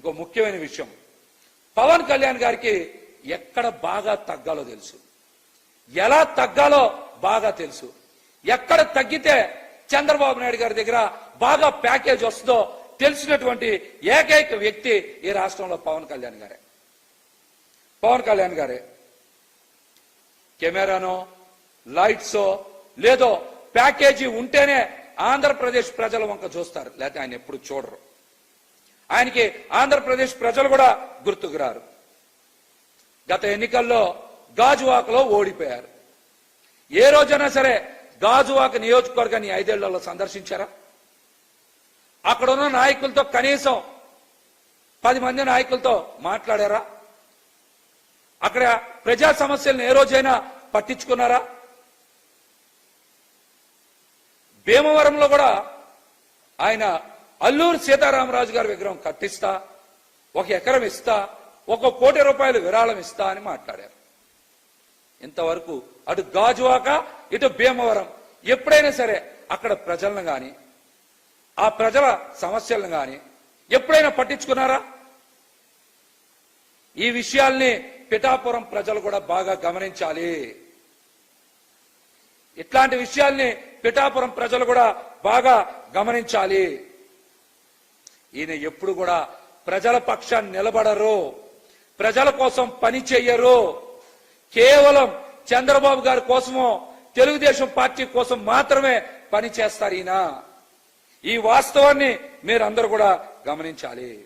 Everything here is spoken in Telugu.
ఇంకో ముఖ్యమైన విషయం. పవన్ కళ్యాణ్ గారికి ఎక్కడ బాగా తగ్గాలో తెలుసు. ఎలా తగ్గాలో బాగా తెలుసు. ఎక్కడ తగ్గితే చంద్రబాబు నాయుడు గారి దగ్గర బాగా ప్యాకేజ్ వస్తుందో తెలిసినటువంటి ఏకైక వ్యక్తి ఈ రాష్ట్రంలో పవన్ కళ్యాణ్ గారే. పవన్ కళ్యాణ్ గారే. కెమెరానో లైట్సో లేదో ప్యాకేజీ ఉంటేనే ఆంధ్రప్రదేశ్ ప్రజల వంక చూస్తారు. లేకపోతే ఆయన ఎప్పుడు చూడరు. ఆయనకి ఆంధ్రప్రదేశ్ ప్రజలు కూడా గుర్తుకు రారు గత ఎన్నికల్లో గాజువాకలో ఓడిపోయారు. ఏ రోజైనా సరే గాజువాక నియోజకవర్గాన్ని ఐదేళ్ళలో సందర్శించారా? అక్కడ ఉన్న నాయకులతో కనీసం పది మంది నాయకులతో మాట్లాడారా? అక్కడ ప్రజా సమస్యలను ఏ రోజైనా పట్టించుకున్నారా? భీమవరంలో కూడా ఆయన అల్లూరు సీతారామరాజు గారి విగ్రహం కట్టిస్తా ఒక ఎకరం ఇస్తా ఒక కోటి రూపాయలు విరాళం ఇస్తా అని మాట్లాడారు. ఇంతవరకు అటు గాజువాక ఇటు భీమవరం ఎప్పుడైనా సరే అక్కడ ప్రజలను గాని ఆ ప్రజల సమస్యలను గాని ఎప్పుడైనా పట్టించుకున్నారా? ఈ విషయాల్ని పిఠాపురం ప్రజలు కూడా బాగా గమనించాలి. ఇట్లాంటి విషయాల్ని పిఠాపురం ప్రజలు కూడా బాగా గమనించాలి. ఈయన ఎప్పుడు కూడా ప్రజల పక్షాన్ని నిలబడరు. ప్రజల కోసం పని చెయ్యరు. కేవలం చంద్రబాబు గారి కోసమో తెలుగుదేశం పార్టీ కోసం మాత్రమే పని చేస్తారు ఈయన. ఈ వాస్తవాన్ని మీరందరూ కూడా గమనించాలి.